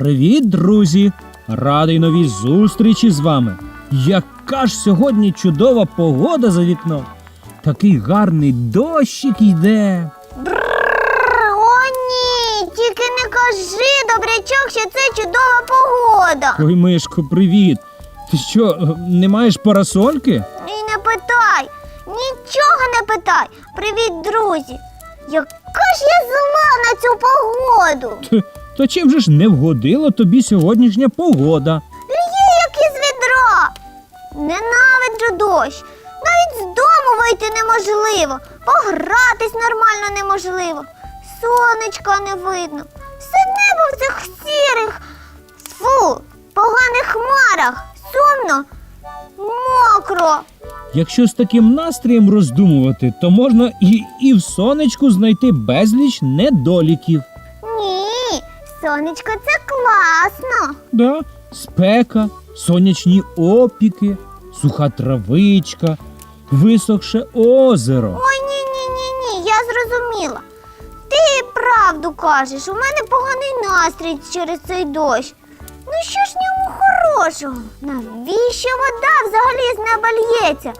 Привіт, друзі! Радий новій зустрічі з вами. Яка ж сьогодні чудова погода за вікном. Такий гарний дощик йде. Бррр, О, ні, тільки не кажи, добрячок, що це чудова погода. Ой, Мишко, привіт. Ти що, е, не маєш парасольки? І не питай, нічого не питай. Привіт, друзі. Яка ж я зла на цю погоду. Т- То чим же ж не вгодила тобі сьогоднішня погода? Лє, як із відра. Ненавиджу дощ. Навіть з дому вийти неможливо, погратись нормально неможливо. Сонечка не видно. Все небо в цих сірих, фу, поганих хмарах. Сумно, мокро. Якщо з таким настроєм роздумувати, то можна і, і в сонечку знайти безліч недоліків. Сонечко, це класно. Да, спека, сонячні опіки, суха травичка, висохше озеро. Ой, ні, ні, я зрозуміла. Ти правду кажеш, у мене поганий настрій через цей дощ. Ну що ж в ньому хорошого? Навіщо вода взагалі з неба лється?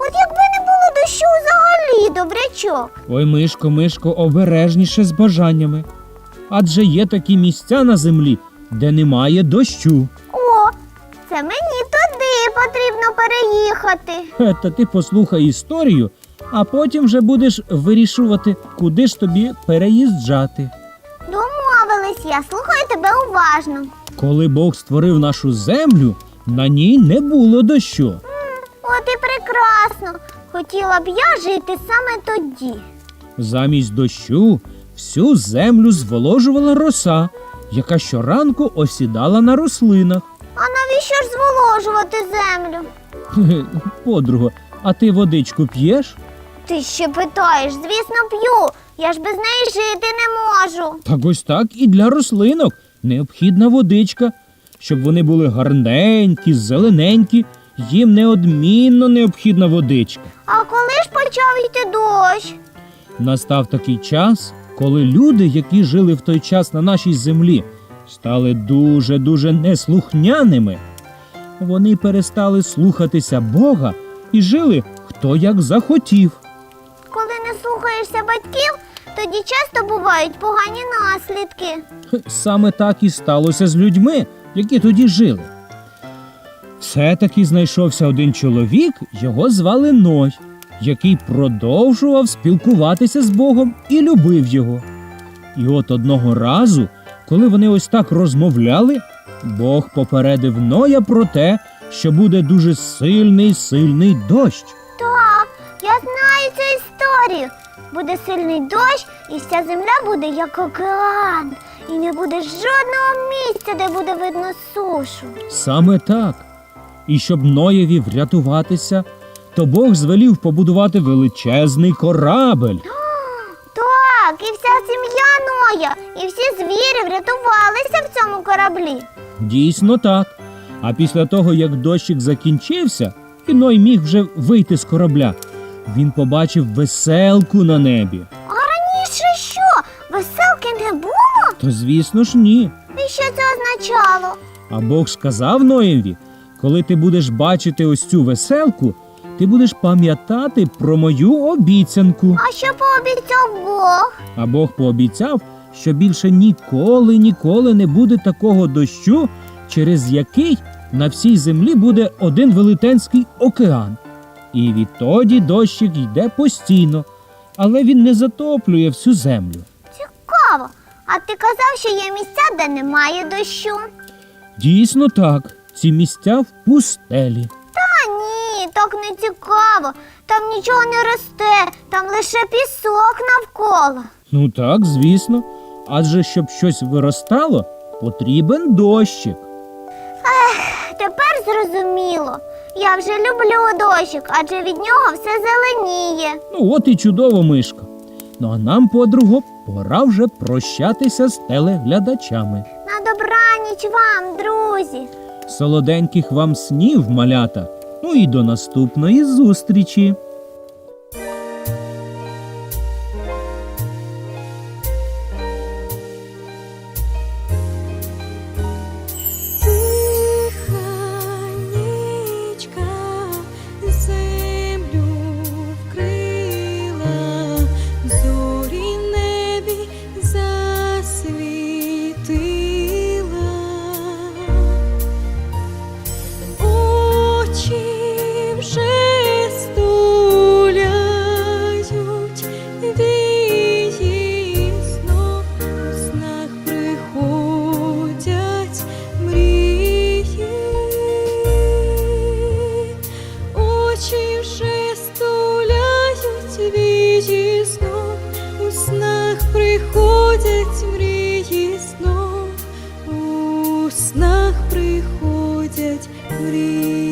От якби не було дощу взагалі, добрячок. Ой, Мишко, Мишко, обережніше з бажаннями. Адже є такі місця на землі, де немає дощу. О, це мені туди потрібно переїхати. Хе, Та ти послухай історію, а потім вже будеш вирішувати, куди ж тобі переїжджати. Домовились, я слухаю тебе уважно. Коли Бог створив нашу землю, на ній не було дощу. От і прекрасно. Хотіла б я жити саме тоді. Замість дощу всю землю зволожувала роса, яка щоранку осідала на рослинах. А навіщо ж зволожувати землю? Хе-хе, Подруга, а ти водичку п'єш? Ти ще питаєш, звісно, п'ю. Я ж без неї жити не можу. Так ось так і для рослинок необхідна водичка. Щоб вони були гарненькі, зелененькі, їм неодмінно необхідна водичка. А коли ж почав йти дощ? Настав такий час, коли люди, які жили в той час на нашій землі, стали дуже-дуже неслухняними. Вони перестали слухатися Бога і жили хто як захотів. Коли не слухаєшся батьків, тоді часто бувають погані наслідки. Саме так і сталося з людьми, які тоді жили. Все-таки знайшовся один чоловік, його звали Ной, який продовжував спілкуватися з Богом і любив його. І от одного разу, коли вони ось так розмовляли, Бог попередив Ноя про те, що буде дуже сильний сильний дощ. Так, я знаю цю історію. Буде сильний дощ, і вся земля буде як океан. І не буде жодного місця, де буде видно сушу. Саме так. І щоб Ноєві врятуватися, то Бог звелів побудувати величезний корабель. Так, і вся сім'я Ноя, і всі звірі врятувалися в цьому кораблі. Дійсно так. А після того, як дощик закінчився, і Ной міг вже вийти з корабля, він побачив веселку на небі. А раніше що? Веселки не було? То звісно ж ні. І що це означало? А Бог сказав Ноєві, коли ти будеш бачити ось цю веселку, ти будеш пам'ятати про мою обіцянку. А що пообіцяв Бог? А Бог пообіцяв, що більше ніколи, ніколи не буде такого дощу, через який на всій землі буде один велетенський океан. І відтоді дощик йде постійно, але він не затоплює всю землю. Цікаво. А ти казав, що є місця, де немає дощу. Дійсно так, ці місця в пустелі. Так не цікаво. Там нічого не росте, там лише пісок навколо. Ну так, звісно. Адже щоб щось виростало, потрібен дощик. Тепер зрозуміло. Я вже люблю дощик, адже від нього все зеленіє. Ну от і чудово, мишка. Ну а нам, подруго, пора вже прощатися з телеглядачами. На добраніч вам, друзі. Солоденьких вам снів, малята. Ну і до наступної зустрічі. Знов,